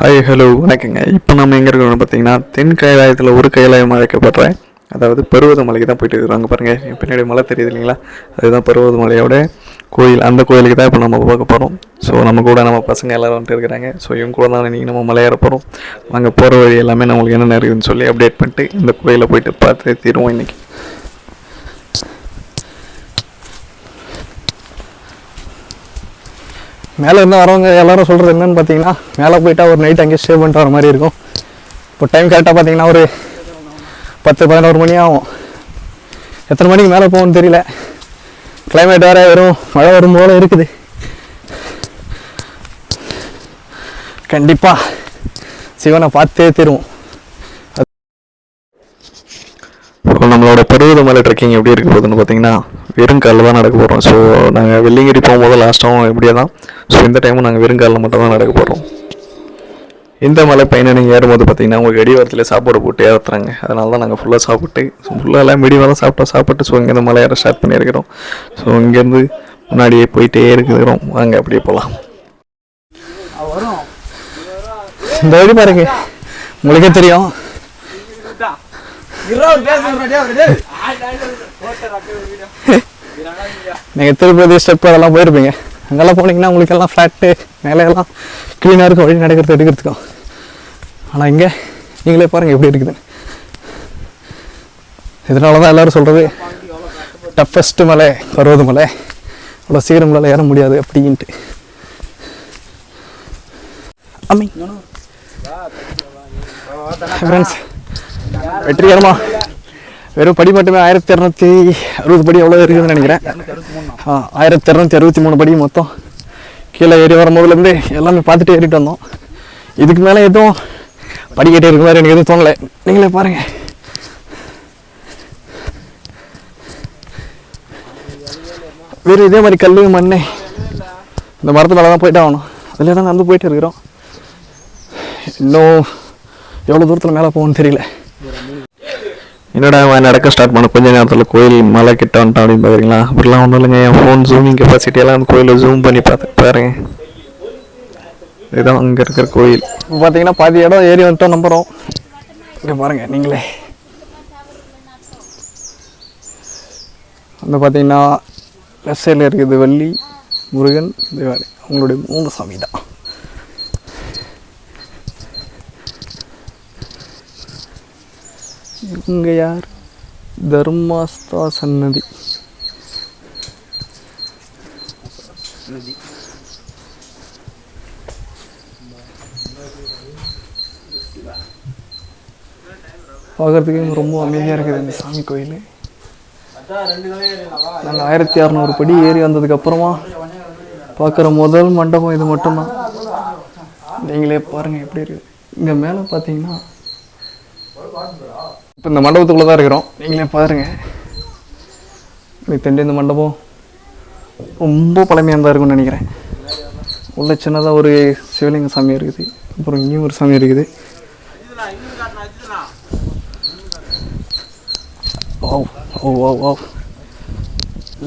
Hi hello வணக்கங்க. இப்போ நம்ம எங்கே இருக்கிறோம்னு பார்த்தீங்கன்னா தென் கைலாயத்தில் ஒரு கைலாயம் அழைக்கப்படுற அதாவது பருவத மலைக்கு தான் போயிட்டு இருக்கிறோம். அங்கே பாருங்கள் என் பின்னாடி மலை தெரியுது இல்லைங்களா? அதுதான் பருவத மலையோட கோயில். அந்த கோயிலுக்கு தான் இப்போ நம்ம பார்க்க போகிறோம் ஸோ நம்ம கூட நம்ம பசங்க எல்லோரும் வந்துட்டு இருக்கிறாங்க. ஸோ இவங்க கூட தான் இன்றைக்கி நம்ம மலையேற போகிறோம் அங்கே போகிற வழி எல்லாமே நம்மளுக்கு என்னென்ன இருக்குதுன்னு சொல்லி அப்டேட் பண்ணிட்டு இந்த கோயிலை போயிட்டு பார்த்து தீருவோம் இன்றைக்கி மேலே இருந்து வரவங்க எல்லோரும் சொல்கிறது என்னென்னு பார்த்தீங்கன்னா மேலே போயிட்டா ஒரு நைட் அங்கேயே ஸ்டே பண்ணிட்டு வர மாதிரி இருக்கும். இப்போ டைம் கரெக்டாக பார்த்தீங்கன்னா ஒரு பத்து பதினோரு மணி ஆகும். எத்தனை மணிக்கு மேலே போகணும்னு தெரியல. கிளைமேட் வேறு வெறும் மழை வரும் போல் இருக்குது. கண்டிப்பாக சிவனை பார்த்தே தருவோம். நம்மளோட பருவத மலை ட்ரெக்கிங் எப்படி இருக்க போகுதுன்னு பார்த்தீங்கன்னா வெறும் காலில் தான் நடக்க போகிறோம் ஸோ நாங்கள் வெள்ளிங்கிரி போகும்போது லாஸ்ட்டாகவும் இப்படியே தான். ஸோ இந்த டைமும் நாங்கள் வெறும் காலில் மட்டும் தான் நடக்க போகிறோம் இந்த மலை பயணம் நீங்கள் ஏறும்போது பார்த்தீங்கன்னா உங்களுக்கு அடிவாரத்தில் சாப்பாடு போட்டு ஏற்றுறாங்க அதனால தான் நாங்கள் ஃபுல்லாக சாப்பிட்டு ஃபுல்லாக எல்லாம் மீடியமாக தான் சாப்பிட்டோம் சாப்பிட்டு ஸோ இங்கேருந்து மலை ஏற ஸ்டார்ட் பண்ணியிருக்கிறோம். ஸோ இங்கேருந்து முன்னாடியே போயிட்டே இருக்கிறோம். வாங்க அப்படியே போகலாம் இந்த வழி பாருங்க. உங்களுக்கே தெரியும். நீங்கள் திருப்பதி ஸ்டெப் அதெல்லாம் போயிருப்பீங்க. அங்கெல்லாம் போனீங்கன்னா உங்களுக்கு எல்லாம் ஃப்ளாட்டு மேலே எல்லாம் க்ளீனாக இருக்கும். வழி நடக்கிறது எடுக்கிறதுக்கும் ஆனால் இங்கே நீங்களே பாருங்கள் எப்படி இருக்குது. இதனால தான் எல்லோரும் சொல்கிறது டஃபஸ்ட்டு மலை பருவத மலை. அவ்வளோ சீக்கிரம் ஏற முடியாது அப்படின்ட்டு. அம்மி. ஃப்ரெண்ட்ஸ் வெற்றிகரமா. வெறும் படி மட்டுமே ஆயிரத்தி இரநூத்தி அறுபது படி எவ்வளோ இருக்குதுன்னு நினைக்கிறேன். ஆயிரத்தி இரநூத்தி அறுபத்தி மூணு படி மொத்தம். கீழே ஏறி வரும்போதுலேருந்து எல்லாமே பார்த்துட்டு ஏறிட்டு வந்தோம். இதுக்கு மேலே எதுவும் படிக்கட்டே இருக்க மாதிரி எனக்கு எதுவும் தோணலை. நீங்களே பாருங்கள் வேறு இதே மாதிரி கல் மண் இந்த மரத்து மேலே தான் போயிட்டு ஆகணும். அதில் தான் நடந்து போயிட்டு இருக்கிறோம். இன்னும் எவ்வளோ தூரத்தில் மேலே போகணும்னு தெரியல. என்னடா அவன் நடக்க ஸ்டார்ட் பண்ண? கொஞ்ச நேரத்தில் கோயில் மலை கிட்ட வந்துட்டான் அப்படின்னு பார்க்குறீங்களா அப்படிலாம் ஒன்றும் இல்லைங்க. என் ஃபோன் ஜூமிங் கெப்பாசிட்டியெல்லாம் அந்த கோயிலில் ஜூம் பண்ணி பார்த்து பாருங்க. இதுதான் அங்கே இருக்கிற கோயில். இப்போ பார்த்தீங்கன்னா பாதி இடம் ஏறி வந்துட்டோம் நம்புகிறோம் இங்கே பாருங்கள் நீங்களே. வந்து பார்த்தீங்கன்னா லெஃப்ட் சைடில் இருக்குது வள்ளி முருகன் தேவாலி அவங்களுடைய மூணு சாமி தான். இவங்க யார்? தர்மாஸ்தா சன்னதி பார்க்குறதுக்கு ரொம்ப அமைதியாக இருக்குது இந்த சாமி கோயில். நாங்கள் ஆயிரத்தி அறநூறு படி ஏறி வந்ததுக்கப்புறமா பார்க்குற முதல் மண்டபம் இது மட்டும்தான். நீங்களே பாருங்கள் எப்படி இருக்குது. இங்கே மேலே பார்த்தீங்கன்னா இப்போ இந்த மண்டபத்துக்குள்ளே தான் இருக்கிறோம். நீங்களே பாருங்கள் எனக்கு தெரிஞ்ச இந்த மண்டபம் ரொம்ப பழமையாக தான் இருக்கும்னு நினைக்கிறேன். உள்ள சின்னதாக ஒரு சிவலிங்க சாமி இருக்குது. அப்புறம் இங்கேயும் ஒரு சாமி இருக்குது. ஓ ஓ ஓ ஓ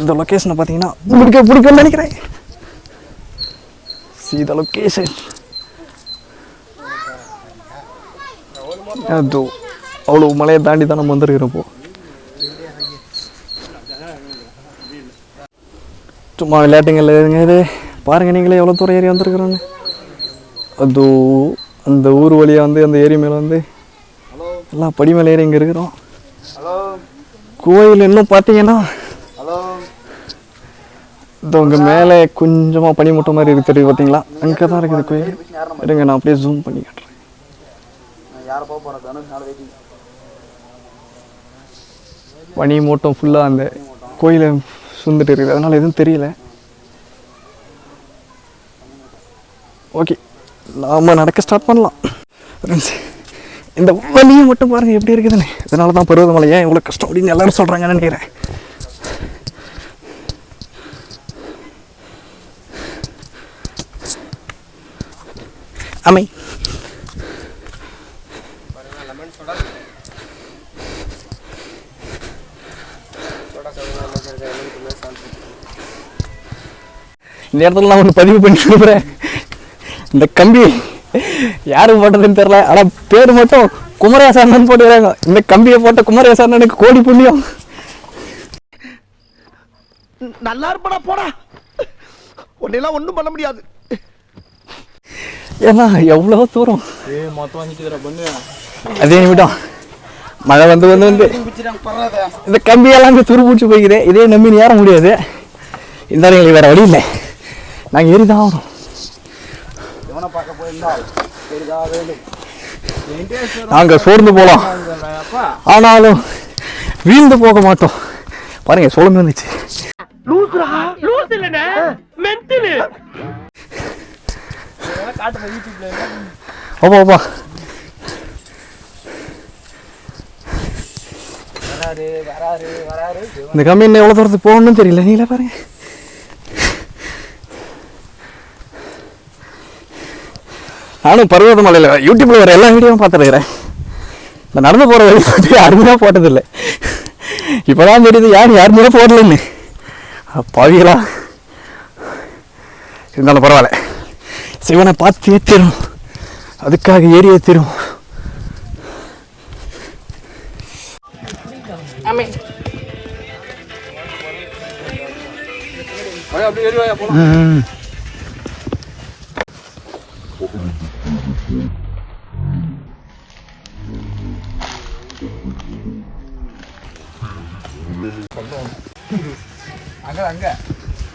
இந்த லொக்கேஷனை பார்த்தீங்கன்னா பிடிக்க பிடிக்கும்னு நினைக்கிறேன். சி லொக்கேஷன் அதோ. அவ்வளோ மலையை தாண்டி தான் நம்ம வந்துருக்கிறப்போ. சும்மா விளையாட்டுங்கள் இது. பாருங்கள் நீங்களே எவ்வளோ தூரம் ஏறி வந்திருக்கிறோன்னு. அது அந்த ஊர் வழியாக வந்து அந்த ஏரி மேலே வந்து எல்லாம் படி மேலே ஏறி இங்கே இருக்கிறோம். கோயில் இன்னும் பார்த்தீங்கன்னா இது உங்கள் மேலே கொஞ்சமாக பனிமூட்டம் மாதிரி இருக்கு தெரியுது பார்த்தீங்களா அங்கே தான் இருக்குது கோயில். இருங்க நான் அப்படியே ஜூம் பண்ணி காட்டுறேன். பனி மூட்டம் ஃபுல்லாக அந்த கோயிலை சுந்துட்டு இருக்குது. அதனால் எதுவும் தெரியல. ஓகே நாம் நடக்க ஸ்டார்ட் பண்ணலாம். இந்த வழியை மட்டும் பாருங்கள் எப்படி இருக்குதுன்னு. இதனால தான் பருவதமலை ஏன் இவ்வளோ கஷ்டம் அப்படின்னு எல்லோரும் சொல்கிறாங்கன்னு நினைக்கிறேன். அமை இந்த இடத்துல நான் ஒன்று பதிவு பண்ணி சொல்கிறேன் இந்த கம்பி யாருக்கு போட்டதுன்னு தெரியல. ஆனால் பேர் மட்டும் குமரேசானன் போட்டுக்கிறாங்க இந்த கம்பியை போட்ட குமரேசானனுக்கு கோடி புண்ணியம். நல்லா இருப்படா போடா. உன்னையெல்லாம் ஒண்ணும் பண்ண முடியாது. ஏன்னா எவ்வளோ தூரம். அதே நிமிடம். மழை வந்து வந்து வந்து இந்த கம்பியெல்லாம் இங்கே துரு பிடிச்சி போய்க்குது. இதே நம்பி ஏற முடியாது. இந்த வேற வழி இல்லை. நாங்கள் ஏறி தான் ஆகணும் நாங்கள் சோர்ந்து போகலாம் ஆனாலும் வீழ்ந்து போக மாட்டோம். பாருங்க சோளம் வந்துச்சு ஓப்பா ஓப்பா இந்த கம்பி இன்னும் எவ்வளோ தூரத்துக்கு போகணும்னு தெரியல. நீங்களே பாருங்க. நானும் பர்வத மலையில் யூடியூப்ல வர எல்லா வீடியோவும் பார்த்துருக்கிறேன். இந்த நடந்து போகிற வழி பற்றி யாருமே போட்டதில்லை. இப்போதான் தெரியுது யார் யாருமே போடலன்னு. பாவிகளா. இருந்தாலும் பரவாயில்ல. சிவனை பார்த்து ஏற்றிடும் அதுக்காக ஏறி ஏற்றிடும்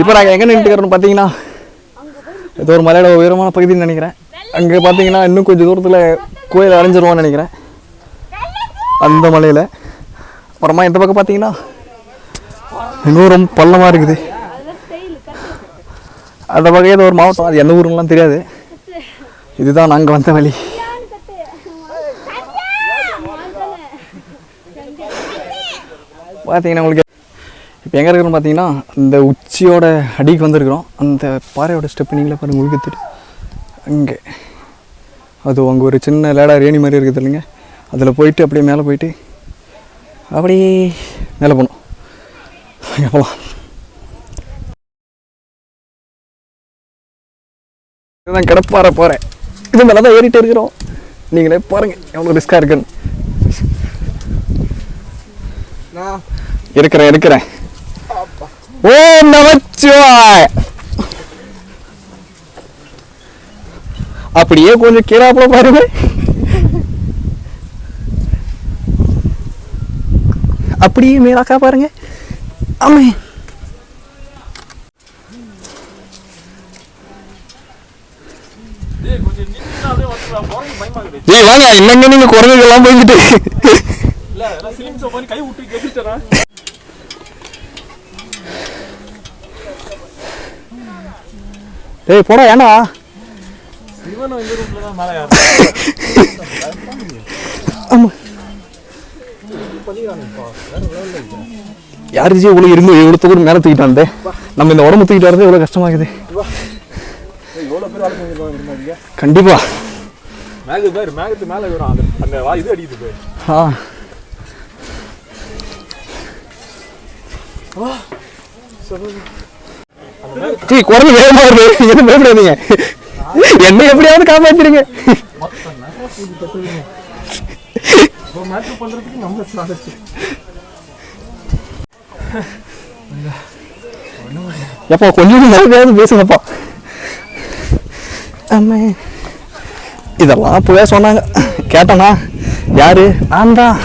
இப்போ நாங்கள் எங்கே நின்றுக்கிறோன்னு பார்த்தீங்கன்னா இது ஒரு மலையோட உயரமான பகுதின்னு நினைக்கிறேன். அங்கே பார்த்தீங்கன்னா இன்னும் கொஞ்சம் தூரத்தில் கோயில் அடைஞ்சிருவோம்னு நினைக்கிறேன். அந்த மலையில். அப்புறமா இந்த பக்கம் பார்த்தீங்கன்னா இன்னும் ரொம்ப பள்ளமாக இருக்குது. அந்த வகையில் ஒரு மாவட்டம். அது எந்த ஊருங்கலாம் தெரியாது. இதுதான் நாங்கள் வந்த வழி. பார்த்தீங்கன்னா உங்களுக்கு இப்போ எங்கே இருக்கிறோம் பார்த்தீங்கன்னா அந்த உச்சியோட அடிக்கு வந்திருக்கிறோம். அந்த பாறையோட ஸ்டெப் நீங்களே பாருங்கள் உங்களுக்கு தெரியும் அங்கே. அது அங்கே ஒரு சின்ன லேடா ரேணி மாதிரி இருக்குது இல்லைங்க. அதில் போயிட்டு அப்படியே மேலே போயிட்டு அப்படியே மேலே போனோம் எவ்வளோ இதுதான் நான் கிடப்பாற போகிறேன் இது மேலே தான் ஏறிட்டு இருக்கிறோம். நீங்களே பாருங்கள் எவ்வளோ ரிஸ்க்காக இருக்குன்னு. இருக்கிறேன் இருக்கிறேன். ஓம் நமச்சிவாய். அப்படியே கொஞ்சம் கீழாப்புல பாருங்க. அப்படியே மேலாக்கா பாருங்க. ஆமே ஏய் வாங்க இல்லைங்க நீங்க குரங்குகள்லாம் போய்கிட்டு டேய் போடா ஆமா. யாரு ஜி இவ்வளோ இருந்து இவ்வளோ தூரம் மேலே தூக்கிட்டான் நம்ம இந்த உடம்பு தூக்கிட்டு வரது இவ்வளோ கஷ்டமாகுது. கண்டிப்பா. மேகு பேர் ஜி குறைஞ்சு வேகமா வருது. என்ன பயப்படாதீங்க. என்ன எப்படியாவது காப்பாத்திருங்க எப்பா கொஞ்சம் நிறையாவது பேசுங்கப்பா. அம்மே. இதெல்லாம் அப்பவே சொன்னாங்க. கேட்டனா? யாரு? நான் தான்.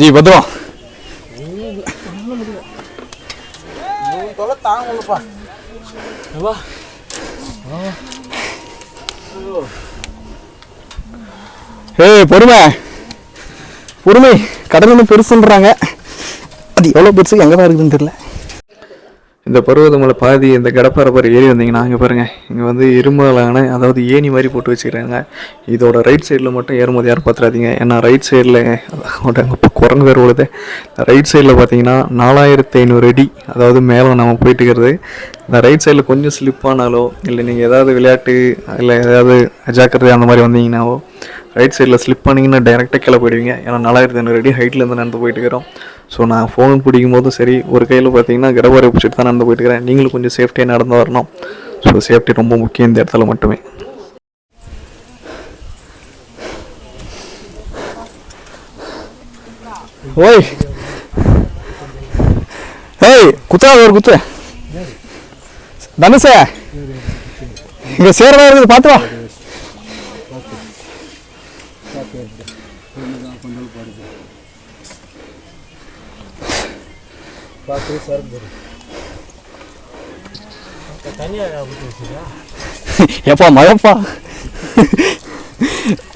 ஜி பத்ரம் ஏய் பொறுமை. பொறுமை. கடல் ஒன்று பெருசுன்றாங்க. அது எவ்வளோ பெருசு? எங்கே தான் இருக்குதுன்னு தெரியல. இந்த பருவதமலை பாதி இந்த கடப்பாரப்பர் ஏறி வந்தீங்கன்னா இங்கே பாருங்கள் இங்கே வந்து இரும்பலான அதாவது ஏணி மாதிரி போட்டு வச்சுக்கிறாங்க. இதோட ரைட் சைடில் மட்டும் ஏறும்போது யாரும் பார்த்துறாதீங்க ஏன்னா ரைட் சைடில் இப்போ குரங்கு வேறு உழுது. ரைட் சைடில் பார்த்தீங்கன்னா நாலாயிரத்தி ஐநூறு அடி அதாவது மேலே நம்ம போயிட்டு இருக்கிறது. இந்த ரைட் சைடில் கொஞ்சம் ஸ்லிப் ஆனாலோ இல்லை நீங்கள் ஏதாவது விளையாட்டு இல்லை ஏதாவது அஜாக்கிரதை அந்த மாதிரி வந்தீங்கன்னாவோ ரைட் சைடில் ஸ்லிப் பண்ணிங்கன்னா டைரெக்டாக கீழே போயிடுவீங்க. ஏன்னா நாலாயிரத்தி ஐநூறு அடி ஹைட்லேருந்து நடந்து போயிட்டு இருக்கிறோம். ஸோ நான் ஃபோன் பிடிக்கும் போதும் சரி ஒரு கையில் பார்த்தீங்கன்னா கடவாரை பிடிச்சிட்டு தான் நடந்து போயிட்டு இருக்கிறேன். நீங்களும் கொஞ்சம் சேஃப்டியாக நடந்து வரணும். ஸோ சேஃப்டி ரொம்ப முக்கியம் இந்த இடத்துல மட்டுமே. ஓய். ஏய் குத்துறா ஒரு குத்து. தனுஷே. இங்கே சேரதா இருக்குது பார்த்து வா. எப்பா மழைப்பா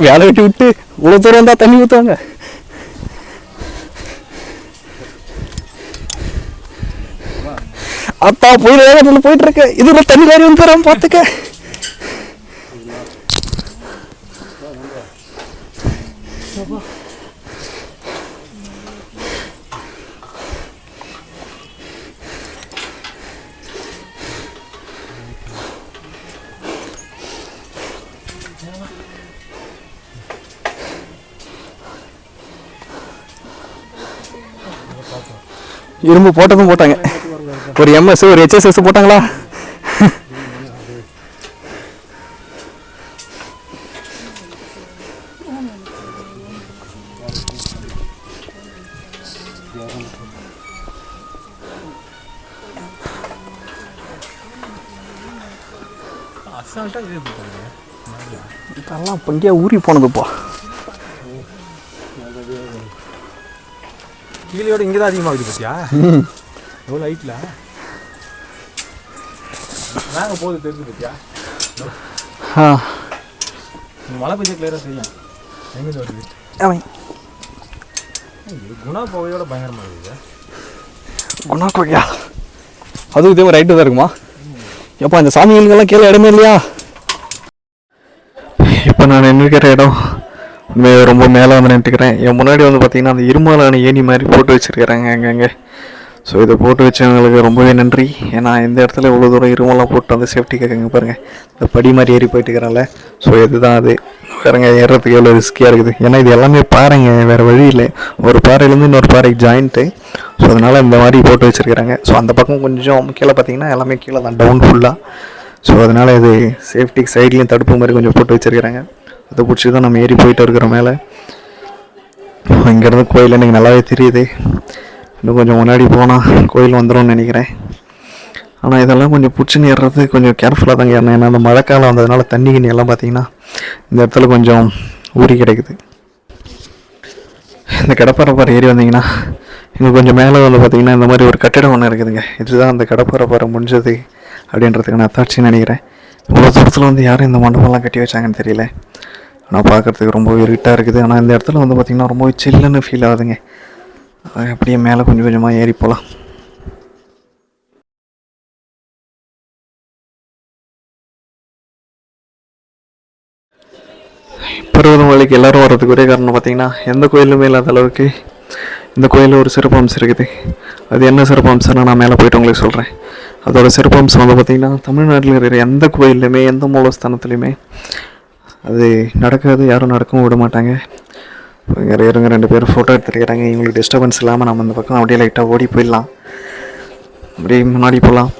வேலை வெட்டி விட்டு இவ்வளோ தூரம் இருந்தால் தண்ணி ஊற்றுவாங்க அப்பா புயல் வேகத்தில் போயிட்டு இருக்க. இதுல தண்ணி லாரி வந்து தரோம் பார்த்துக்க. இரும்பு போட்டதும் போட்டாங்க. ஒரு எம்எஸ் ஒரு ஹெச்எஸ்எஸ் போட்டாங்களா? இதெல்லாம் பங்கியா ஊறி போனதுப்பா. கீழே இங்கே தான் அதிகமாகுது பத்தியா? எவ்வளோ ஹைட்டில் நாங்கள் போகுது தெரிஞ்சு பத்தியா? மழை பெஞ்ச கிளியராக செய்யும் எங்கேருந்து வருது? குணா போகையோட பயங்கரமாக இருக்குது. குணா கோழியா அதுவும் இதே மாதிரி ரைட்டு தான் இருக்குமா? எப்பா இந்த சாமிகளுக்கெல்லாம் கீழே இடமே இல்லையா? இப்போ நான் நின்றுக்கிற இடம் ரொம்ப மேலே வந்து நின்றுக்கிறேன் என் முன்னாடி வந்து பார்த்தீங்கன்னா அந்த இருமலான ஏணி மாதிரி போட்டு வச்சுருக்கிறாங்க அங்கங்கே ஸோ இதை போட்டு வச்சவங்களுக்கு ரொம்பவே நன்றி. ஏன்னா இந்த இடத்துல இவ்வளோ தூரம் இருமலாம் போட்டு வந்து சேஃப்டி கேட்குங்க பாருங்கள் இந்த படி மாதிரி ஏறி போயிட்டு ஸோ இதுதான் அது. பாருங்க ஏறுறதுக்கு எவ்வளோ ரிஸ்கியாக இருக்குது. ஏன்னா இது எல்லாமே பாறைங்க. வேறு வழி இல்லை. ஒரு பாறையிலேருந்து இன்னொரு பாறைக்கு ஜாயிண்ட்டு ஸோ அதனால் இந்த மாதிரி போட்டு வச்சுருக்கிறாங்க. ஸோ அந்த பக்கம் கொஞ்சம் கீழே பார்த்தீங்கன்னா எல்லாமே கீழே தான். டவுன் ஃபுல்லாக ஸோ அதனால் இது சேஃப்டிக்கு சைட்லேயும் தடுப்பு மாதிரி கொஞ்சம் போட்டு வச்சுருக்கிறாங்க. அதை பிடிச்சி தான் நம்ம ஏறி போயிட்டு இருக்கிற மேலே. இங்கேருந்து கோயில் எனக்கு நல்லாவே தெரியுது. இன்னும் கொஞ்சம் முன்னாடி போனால் கோயில் வந்துடும்னு நினைக்கிறேன். ஆனால் இதெல்லாம் கொஞ்சம் பிடிச்சின்னு ஏறுறது கொஞ்சம் கேர்ஃபுல்லாக தாங்க ஏறணும். ஏன்னா அந்த மழைக்காலம் வந்ததுனால தண்ணி கிண்ணி எல்லாம் பார்த்தீங்கன்னா இந்த இடத்துல கொஞ்சம் ஊறி கிடைக்குது. இந்த கடப்பாறை ஏறி வந்தீங்கன்னா இங்கே கொஞ்சம் மேலே வந்து பார்த்தீங்கன்னா இந்த மாதிரி ஒரு கட்டிடம் ஒன்று இருக்குதுங்க. இதுதான் அந்த கடப்பாறை முடிஞ்சது அப்படின்றதுக்கு நான் அத்தாட்சின்னு நினைக்கிறேன். இவ்வளோ தூரத்தில் வந்து யாரும் இந்த மண்டபம்லாம் கட்டி வச்சாங்கன்னு தெரியல. ஆனால் பார்க்குறதுக்கு ரொம்ப இருட்டாக இருக்குது. ஆனால் இந்த இடத்துல வந்து பார்த்திங்கன்னா ரொம்ப சில்லுன்னு ஃபீல் ஆகுதுங்க. அப்படியே மேலே கொஞ்சம் கொஞ்சமாக ஏறி போகலாம் பருவதம் வழிக்கு எல்லாரும் வர்றதுக்கு ஒரே காரணம் பார்த்தீங்கன்னா எந்த கோயிலுமே இல்லாத அளவுக்கு இந்த கோயிலில் ஒரு சிறப்பம்சம் இருக்குது. அது என்ன சிறப்பம்சம்னு நான் மேலே போயிட்டு உங்களுக்கு சொல்கிறேன் அதோட சிறப்பம்சம் வந்து பார்த்திங்கன்னா தமிழ்நாட்டில் இருக்கிற எந்த கோயில்லையுமே எந்த மூலஸ்தானத்துலேயுமே அது நடக்காது யாரும் நடக்கவும் விட மாட்டாங்க. இங்கே இருங்க ரெண்டு பேரும் ஃபோட்டோ எடுத்துருக்கிறாங்க இவங்களுக்கு டிஸ்டர்பன்ஸ் இல்லாமல் நம்ம இந்த பக்கம் அப்படியே லைட்டாக ஓடி போயிடலாம். அப்படியே முன்னாடி போகலாம்.